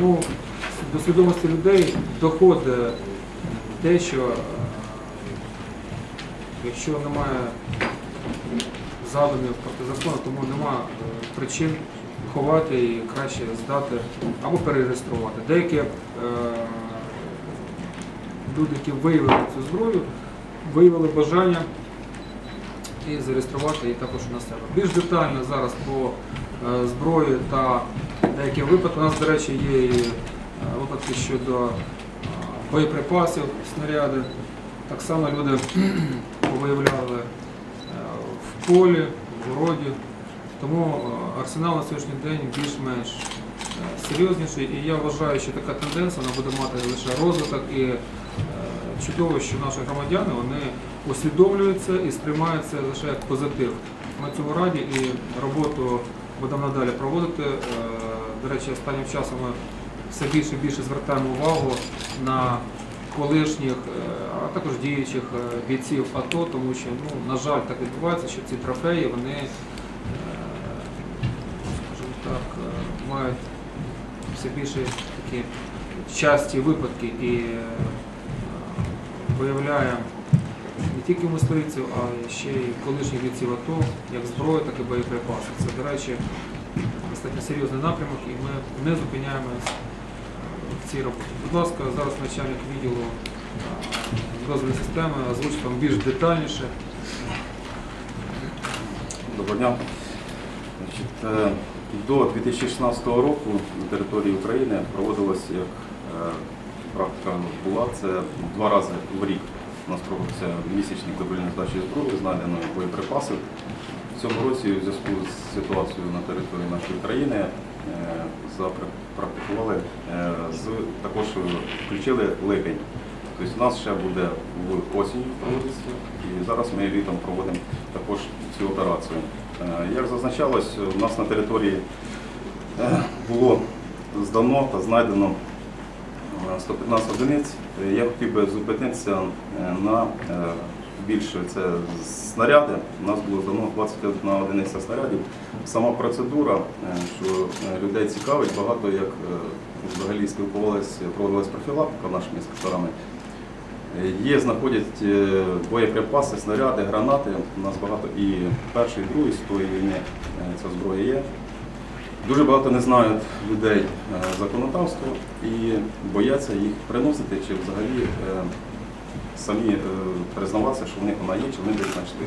Ну, до свідомості людей доходить те, що е, якщо немає задумів проти закону, тому немає е, причин ховати і краще здати або перереєструвати. Деякі е, люди, які виявили цю зброю, виявили бажання і зареєструвати її також на себе. Більш детально зараз е, зброї та деякі випадки. У нас, до речі, є і е, випадки щодо е, боєприпасів, снаряди. Так само люди виявляли е, в полі, в городі. Тому е, арсенал на сьогоднішній день більш-менш е, серйозніший. І я вважаю, що така тенденція вона буде мати лише розвиток і е, чудово, що наші громадяни вони усвідомлюються і сприймаються лише як позитив. Ми цьому раді і роботу будемо надалі проводити. Е, До речі, останнім часом ми все більше і більше звертаємо увагу на колишніх, е, а також діючих е, бійців АТО, тому що, ну, на жаль, так відбувається, що ці трофеї вони, скажімо так, мають все більше такі часті випадки і е, виявляє не тільки мисливців, а ще й колишніх бійців АТО, як зброю, так і боєприпаси. Це, до речі, достатньо серйозний напрямок, і ми не зупиняємось е, в цій роботі. Будь ласка, зараз начальник відділу е, дозвільної системи озвучить вам більш детальніше. Доброго дня. Значить, е, до 2016 року на території України проводилось як е, практика була, це два рази в рік у нас проводиться місячник добровільної здачі зброї, знайдено боєприпасів. В цьому році у зв'язку з ситуацією на території нашої країни е, запрактикували, е, також включили липень. Тобто у нас ще буде в осінь проводитися, і зараз ми літом проводимо також цю операцію. Е, Як зазначалось, у нас на території було здано та знайдено 115 одиниць. Я хотів би зупинитися е, на е, більше це снаряди. У нас було здано 21 одиниця снарядів. Сама процедура, е, що людей цікавить, багато як взагалі спілкувалися, проводилась профілактика нашими інспекторами. Є, знаходять боєприпаси, снаряди, гранати. У нас багато і першої, і другої світової війни е, ця зброя є. Дуже багато не знають людей е, законодавство і бояться їх приносити чи взагалі е, самі е, признаватися, що в них вона є, чи вони десь знайшли.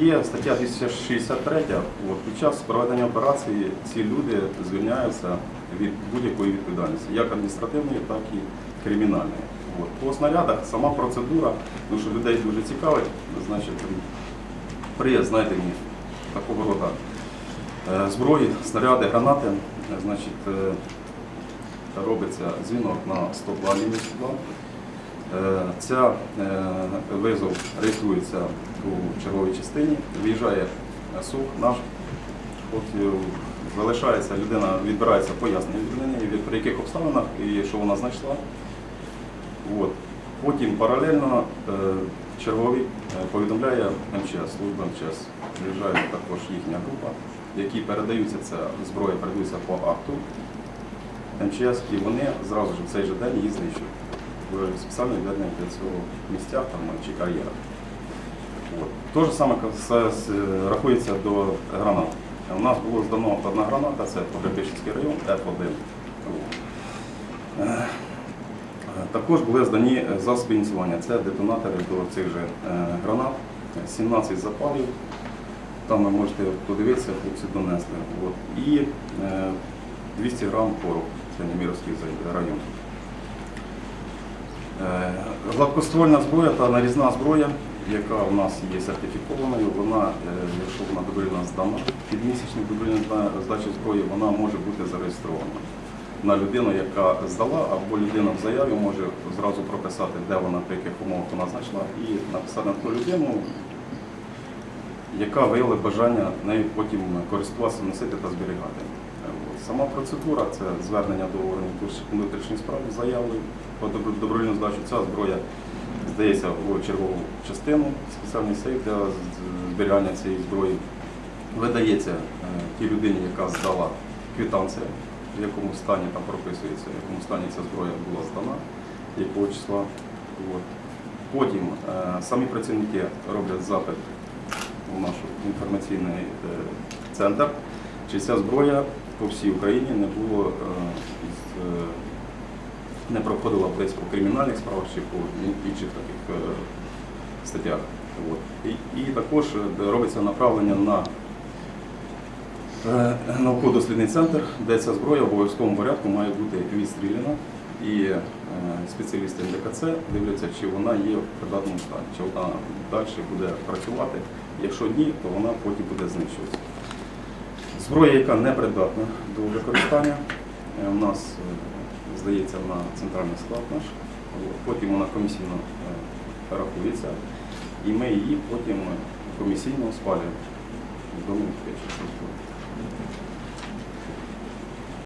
Є стаття 263. От. Під час проведення операції ці люди звільняються від будь-якої відповідальності, як адміністративної, так і кримінальної. От. По снарядах сама процедура, тому що людей дуже цікавить, значить, при знайденні такого роду зброї, снаряди, гранати, е, значить, е, робиться дзвінок на 102 лінію 102. Е, Ця е, визов реєструється у черговій частині, виїжджає сух наш, от е, залишається людина, відбирається пояснення людини, при яких обставинах і що вона знайшла. От. Потім паралельно е, черговий е, повідомляє МЧС, служба МЧС. Приїжджає також їхня група, які передаються ця зброя, передаються по акту МЧС, і вони зразу ж в цей же день її знищують в спеціально відведених для цього місцях там, чи кар'єрах. От. Те ж саме рахується до гранат. У нас було здано одна граната, це Погребищенський район, F1. Е, Також були здані засоби ініціювання. Це детонатори до цих же е, гранат, 17 запалів. Там ви можете подивитися, хлопці донесли. От. І е, 200 грам пороху, це Неміровський район. Е, Гладкоствольна зброя та нарізна зброя, яка у нас є сертифікованою, вона, е, якщо вона добровільно здана, під місячну добровільну зброї, вона може бути зареєстрована на людину, яка здала, або людина в заяві може зразу прописати, де вона, при яких умовах вона знайшла, і написати на ту людину, яка виявила бажання нею потім користуватися, носити та зберігати. Е. Сама процедура це звернення до органів внутрішньої справи з заявою про добровільну здачу. Ця зброя здається у чергову частину, спеціальний сейф для зберігання цієї зброї. Видається е, тій людині, яка здала квитанція в якому стані там прописується, в якому стані ця зброя була здана, якого числа. От. Потім е, самі працівники роблять запит у наш інформаційний е, центр, чи ця зброя по всій Україні не було е, е, не проходила десь по кримінальних справах чи по інших таких статтях. І, і також робиться направлення на е, науково-дослідний центр, де ця зброя в обов'язковому порядку має бути відстріляна. І е, спеціалісти НДКЦ дивляться, чи вона є в придатному стані, чи вона далі буде працювати. Якщо ні, то вона потім буде знищуватися. Зброя, яка не придатна до використання, е, у нас е, здається на центральний склад наш. Потім вона комісійно рахується, і ми її потім комісійно спалюємо в домі печі.